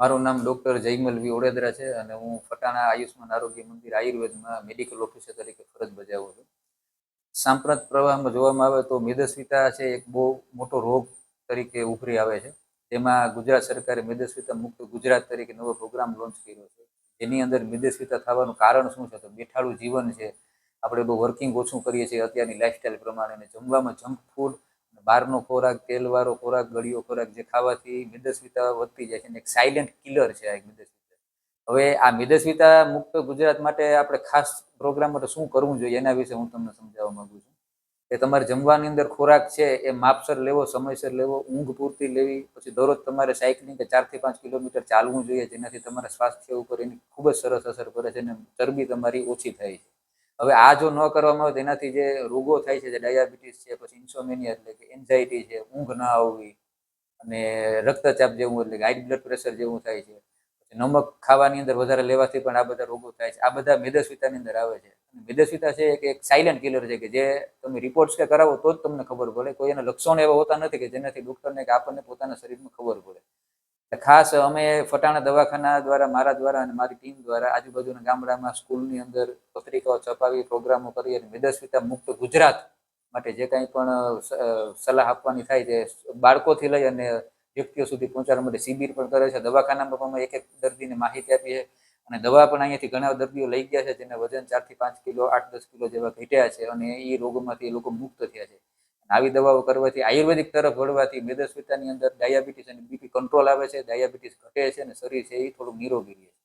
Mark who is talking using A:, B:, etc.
A: મારું નામ ડૉક્ટર જયમલ વી ઓડેદરા છે અને હું ફટાણા આયુષ્માન આરોગ્ય મંદિર આયુર્વેદમાં મેડિકલ ઓફિસર તરીકે ફરજ બજાવું છું. સાંપ્રત પ્રવાહમાં જોવામાં આવે તો મેદસ્વીતા છે એક બહુ મોટો રોગ તરીકે ઉભરી આવે છે. તેમાં ગુજરાત સરકારે મેદસ્વીતા મુક્ત ગુજરાત તરીકે નવો પ્રોગ્રામ લોન્ચ કર્યો છે. જેની અંદર મેદસ્વીતા થવાનું કારણ શું છે? તો બેઠાડું જીવન છે. આપણે બહુ વર્કિંગ ઓછું કરીએ છીએ અત્યારની લાઇફસ્ટાઈલ પ્રમાણે અને જમવામાં જંક ફૂડ બહારનો ખોરાક, તેલવાળો ખોરાક, ગળ્યો ખોરાક જે ખાવાથી મેદસ્વીતા વધતી જાય છે અને એક સાયલેન્ટ કિલર છે આ એક મેદસ્વીતા. હવે આ મેદસ્વીતા મુક્ત ગુજરાત માટે આપણે ખાસ પ્રોગ્રામ માટે શું કરવું જોઈએ એના વિશે હું તમને સમજાવવા માંગુ છું. કે તમારે જમવાની અંદર ખોરાક છે એ માપસર લેવો, સમયસર લેવો, ઊંઘ પૂરતી લેવી, પછી દરરોજ તમારે સાયકલિંગ કે ચારથી પાંચ કિલોમીટર ચાલવું જોઈએ જેનાથી તમારા સ્વાસ્થ્ય ઉપર એની ખૂબ જ સરસ અસર પડે છે અને ચરબી તમારી ઓછી થાય છે. હવે આ જો ન કરવામાં આવે તેનાથી જે રોગો થાય છે, જે ડાયાબિટીસ છે, પછી ઇન્સોમેનિયા એટલે કે એન્ઝાયટી છે, ઊંઘ ના આવવી અને રક્તચાપ જેવું એટલે કે હાઈ બ્લડ પ્રેશર જેવું થાય છે નમક ખાવાની અંદર વધારે લેવાથી પણ આ બધા રોગો થાય છે. આ બધા મેદસ્વીતાની અંદર આવે છે. મેદસ્વિતા છે એક એક સાયલેન્ટ કિલર છે કે જે તમે રિપોર્ટ્સ કે કરાવો તો જ તમને ખબર પડે. કોઈ એના લક્ષણો એવા હોતા નથી કે જેનાથી ડૉક્ટરને કે આપણને પોતાના શરીરમાં ખબર પડે. ખાસ અમે ફટાણા દવાખાના દ્વારા, મારા દ્વારા અને મારી ટીમ દ્વારા આજુબાજુના ગામડામાં, સ્કૂલની અંદર પત્રિકાઓ છપાવી, પ્રોગ્રામો કરી અને મેદસ્વીતા મુક્ત ગુજરાત માટે જે કાંઈ પણ સલાહ આપવાની થાય તે બાળકોથી લઈ અને વ્યક્તિઓ સુધી પહોંચાડવા માટે શિબિર પણ કરે છે. દવાખાનામાં પણ અમે એક એક દર્દીને માહિતી આપી છે અને દવા પણ અહીંયાથી ઘણા દર્દીઓ લઈ ગયા છે, જેને વજન ચારથી પાંચ કિલો, આઠ દસ કિલો જેવા ઘટ્યા છે અને એ રોગોમાંથી એ લોકો મુક્ત થયા છે. આવી દવાઓ કરવાથી, આયુર્વેદિક તરફ વળવાથી મેદસ્વીતાની અંદર ડાયાબિટીસ અને બીપી કંટ્રોલ આવે છે. ડાયાબિટીસ ઘટે છે અને શરીર છે એ થોડું નિરોગી રહે છે.